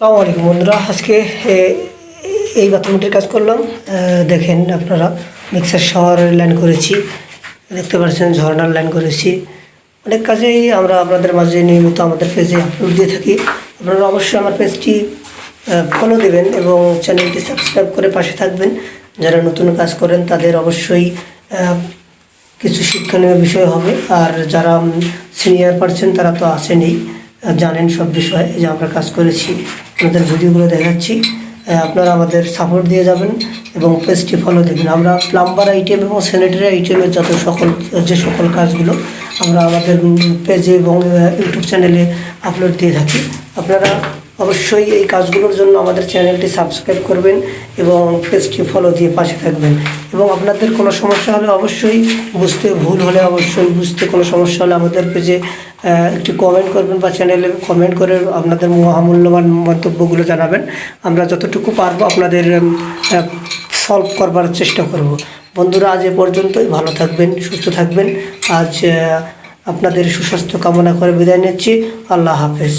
সালামু আলাইকুম বন্ধুরা, আজকে এই বাথরুমটির কাজ করলাম। দেখেন আপনারা, মিক্সার শাওয়ারের লাইন করেছি, দেখতে পাচ্ছেন ঝর্নার লাইন করেছি। অনেক কাজেই আমরা আপনাদের মাঝে নিয়মিত আমাদের পেজে আপলোড দিয়ে থাকি। আপনারা অবশ্যই আমার পেজটি ফলো দেবেন এবং চ্যানেলটি সাবস্ক্রাইব করে পাশে থাকবেন। যারা নতুন কাজ করেন, তাদের অবশ্যই কিছু শিক্ষণীয় বিষয় হবে। আর যারা সিনিয়র পারছেন তারা তো আসেনি জানেন সব বিষয়ে যে আমরা কাজ করেছি। আমাদের ভিডিওগুলো দেখাচ্ছি। আপনারা আমাদের সাপোর্ট দিয়ে যাবেন এবং পেজটি ফলো দেবেন আমরা প্লাম্বার আইটেম এবং স্যানিটারি আইটেমের যত সকল, যে সকল কাজগুলো আমরা আমাদের পেজে এবং ইউটিউব চ্যানেলে আপলোড দিয়ে থাকি। আপনারা অবশ্যই এই কাজগুলোর জন্য আমাদের চ্যানেলটি সাবস্ক্রাইব করবেন এবং পেজটি ফলো দিয়ে পাশে থাকবেন। এবং আপনাদের কোনো সমস্যা হলে অবশ্যই বুঝতে, ভুল হলে অবশ্যই বুঝতে কোনো সমস্যা হলে আমাদের পেজে একটি কমেন্ট করবেন বা চ্যানেলে কমেন্ট করে আপনাদের মহামূল্যবান মন্তব্যগুলো জানাবেন। আমরা যতটুকু পারব আপনাদের সলভ করবার চেষ্টা করব। বন্ধুরা, আজ এ পর্যন্তই। ভালো থাকবেন, সুস্থ থাকবেন। আজ আপনাদের সুস্বাস্থ্য কামনা করে বিদায় নিচ্ছি। আল্লাহ হাফেজ।